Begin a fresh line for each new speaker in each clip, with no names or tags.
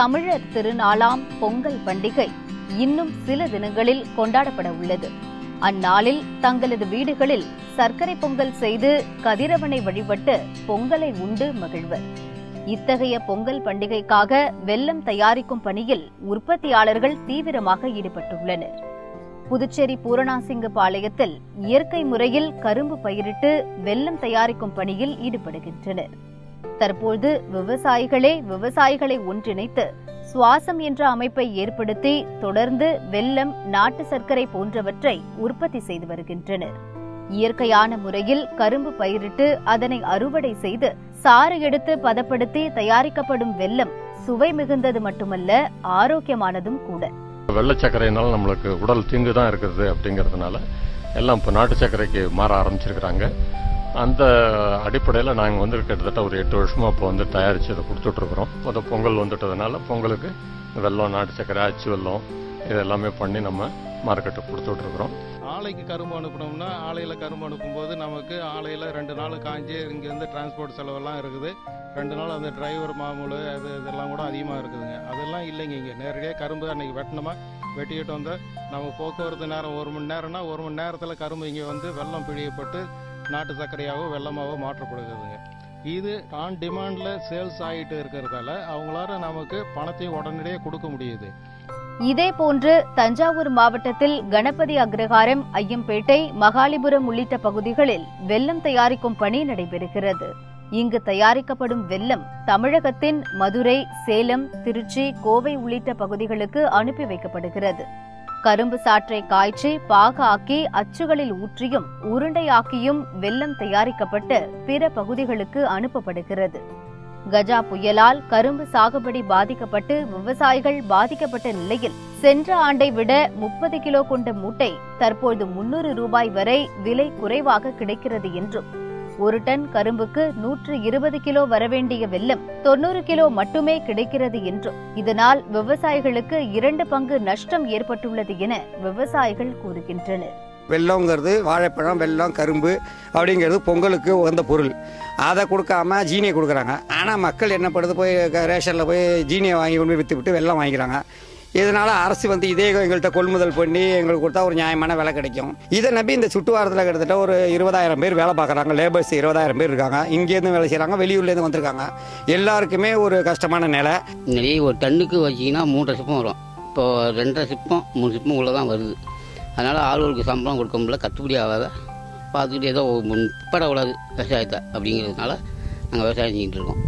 தமிழர் திருநாளாம் பொங்கல் பண்டிகை இன்னும் சில தினங்களில் கொண்டாடப்பட உள்ளது. அந்நாளில் தங்களது வீடுகளில் சர்க்கரை பொங்கல் செய்து கதிரவனை வழிபட்டு பொங்கலை உண்டு மகிழ்வர். இத்தகைய பொங்கல் பண்டிகைக்காக வெல்லம் தயாரிக்கும் பணியில் உற்பத்தியாளர்கள் தீவிரமாக ஈடுபட்டுள்ளனர். புதுச்சேரி பூரணாசிங்க பாளையத்தில் இயற்கை முறையில் கரும்பு பயிரிட்டு வெல்லம் தயாரிக்கும் பணியில் ஈடுபடுகின்றனர். தற்போது விவசாயிகளே விவசாயிகளை ஒன்றிணைத்து சுவாசம் என்ற அமைப்பை ஏற்படுத்தி தொடர்ந்து வெல்லம் நாட்டு சர்க்கரை போன்றவற்றை உற்பத்தி செய்து வருகின்றனர். இயற்கையான முறையில் கரும்பு பயிரிட்டு அதனை அறுவடை செய்து சாறு எடுத்து பதப்படுத்தி தயாரிக்கப்படும் வெல்லம் சுவை மிகுந்தது மட்டுமல்ல ஆரோக்கியமானதும் கூட.
வெள்ளை நம்மளுக்கு உடல் தீங்கு தான் இருக்குது அப்படிங்கிறதுனால எல்லாம் இப்போ நாட்டு சர்க்கரைக்கு மாற ஆரம்பிச்சிருக்கிறாங்க. அந்த அடிப்படையில் நாங்கள் வந்து கிட்டத்தட்ட ஒரு எட்டு வருஷமாக இப்போ வந்து தயாரித்து அதை கொடுத்துட்ருக்குறோம். அதை பொங்கல் வந்துட்டதுனால பொங்கலுக்கு வெள்ளம் நாட்டு சர்க்கரை அச்சு வெல்லம் இது எல்லாமே பண்ணி நம்ம மார்க்கெட்டுக்கு கொடுத்துட்ருக்குறோம்.
ஆலைக்கு கரும்பு அனுப்பினோம்னா ஆலையில் கரும்பு அனுப்பும்போது நமக்கு ஆலையில் ரெண்டு நாள் காஞ்சி இங்கேருந்து டிரான்ஸ்போர்ட் செலவெல்லாம் இருக்குது. ரெண்டு நாள் அந்த டிரைவர் மாமூல் அது இதெல்லாம் கூட அதிகமாக இருக்குதுங்க. அதெல்லாம் இல்லைங்க இங்கே. நேரடியாக கரும்பு அன்றைக்கி வெட்டினோமா வெட்டிக்கிட்டு வந்து நம்ம போக்குவரத்து நேரம் ஒரு மணி நேரம்னா ஒரு மணி நேரத்தில் கரும்பு இங்கே வந்து வெள்ளம் பிழியப்பட்டு நாட்டு சர்க்கரையாகவோ வெள்ளமாகவோ மாற்றப்படுகிறதுங்க இது ஆன் டிமாண்டில் சேல்ஸ் ஆகிட்டு இருக்கிறதால அவங்களால நமக்கு பணத்தையும் உடனடியாக கொடுக்க முடியுது.
இதே போன்று தஞ்சாவூர் மாவட்டத்தில் கணபதி அக்ரஹாரம் ஐயம்பேட்டை மகாலிபுரம் உள்ளிட்ட பகுதிகளில் வெல்லம் தயாரிக்கும் பணி நடைபெறுகிறது. இங்கு தயாரிக்கப்படும் வெல்லம் தமிழகத்தின் மதுரை சேலம் திருச்சி கோவை உள்ளிட்ட பகுதிகளுக்கு அனுப்பி வைக்கப்படுகிறது. கரும்பு சாற்றை காய்ச்சி பாகாக்கி அச்சுகளில் ஊற்றியும் உருண்டையாக்கியும் வெல்லம் தயாரிக்கப்பட்டு பிற பகுதிகளுக்கு அனுப்பப்படுகிறது. கஜா புயலால் கரும்பு சாகுபடி பாதிக்கப்பட்டு விவசாயிகள் பாதிக்கப்பட்ட நிலையில் சென்ற ஆண்டை விட முப்பது கிலோ கொண்ட மூட்டை தற்போது முன்னூறு ரூபாய் வரை விலை குறைவாக கிடைக்கிறது என்றும் ஒரு டன் கரும்புக்கு நூற்று இருபது கிலோ வரவேண்டிய வெல்லம் தொன்னூறு கிலோ மட்டுமே கிடைக்கிறது என்றும். இதனால் விவசாயிகளுக்கு இரண்டு பங்கு நஷ்டம் ஏற்பட்டுள்ளது என விவசாயிகள் கூறுகின்றனர்.
வெள்ளங்கிறது வாழைப்பழம் வெல்லம் கரும்பு அப்படிங்கிறது பொங்கலுக்கு உகந்த பொருள். அதை கொடுக்காம ஜீனியை கொடுக்குறாங்க. ஆனால் மக்கள் என்ன பண்ணுறது போய் ரேஷனில் போய் ஜீனியை வாங்கி கொண்டு போய் விற்று விட்டு வெல்லம் வாங்கிக்கிறாங்க. இதனால் அரசு வந்து இதே எங்கள்கிட்ட கொள்முதல் பண்ணி எங்களுக்கு கொடுத்தா ஒரு நியாயமான விலை கிடைக்கும். இதை நம்பி இந்த சுற்றுவாரத்தில் கிட்டத்தட்ட ஒரு இருபதாயிரம் பேர் வேலை பார்க்குறாங்க. லேபர்ஸ் இருபதாயிரம் பேர் இருக்காங்க. இங்கேருந்து வேலை செய்கிறாங்க வெளியூர்லேருந்து வந்திருக்காங்க. எல்லாருக்குமே ஒரு கஷ்டமான நிலை.
நிறைய ஒரு டன்னுக்கு வச்சிங்கன்னா மூன்றரை சிப்பம் வரும். இப்போ ரெண்டரை சிப்பம் மூணு சிப்பம் உள்ள தான் வருது. அதனால் ஆளுகளுக்கு சம்பளம் கொடுக்க முடியல. கட்டுப்படி ஆகாத. பார்த்துக்கிட்டு ஏதோ முற்படக்கூடாது விவசாயத்தை அப்படிங்கிறதுனால நாங்கள் விவசாயம் செஞ்சுட்டு இருக்கோம்.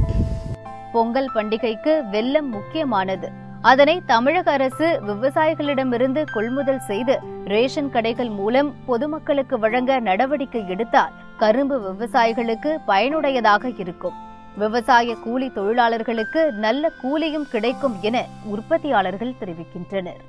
பொங்கல் பண்டிகைக்கு வெல்லம் முக்கியமானது. அதனை தமிழக அரசு விவசாயிகளிடமிருந்து கொள்முதல் செய்து ரேஷன் கடைகள் மூலம் பொதுமக்களுக்கு வழங்க நடவடிக்கை எடுத்தால் கரும்பு விவசாயிகளுக்கு பயனுடையதாக இருக்கும். விவசாய கூலி தொழிலாளர்களுக்கு நல்ல கூலியும் கிடைக்கும் என உற்பத்தியாளர்கள் தெரிவிக்கின்றனர்.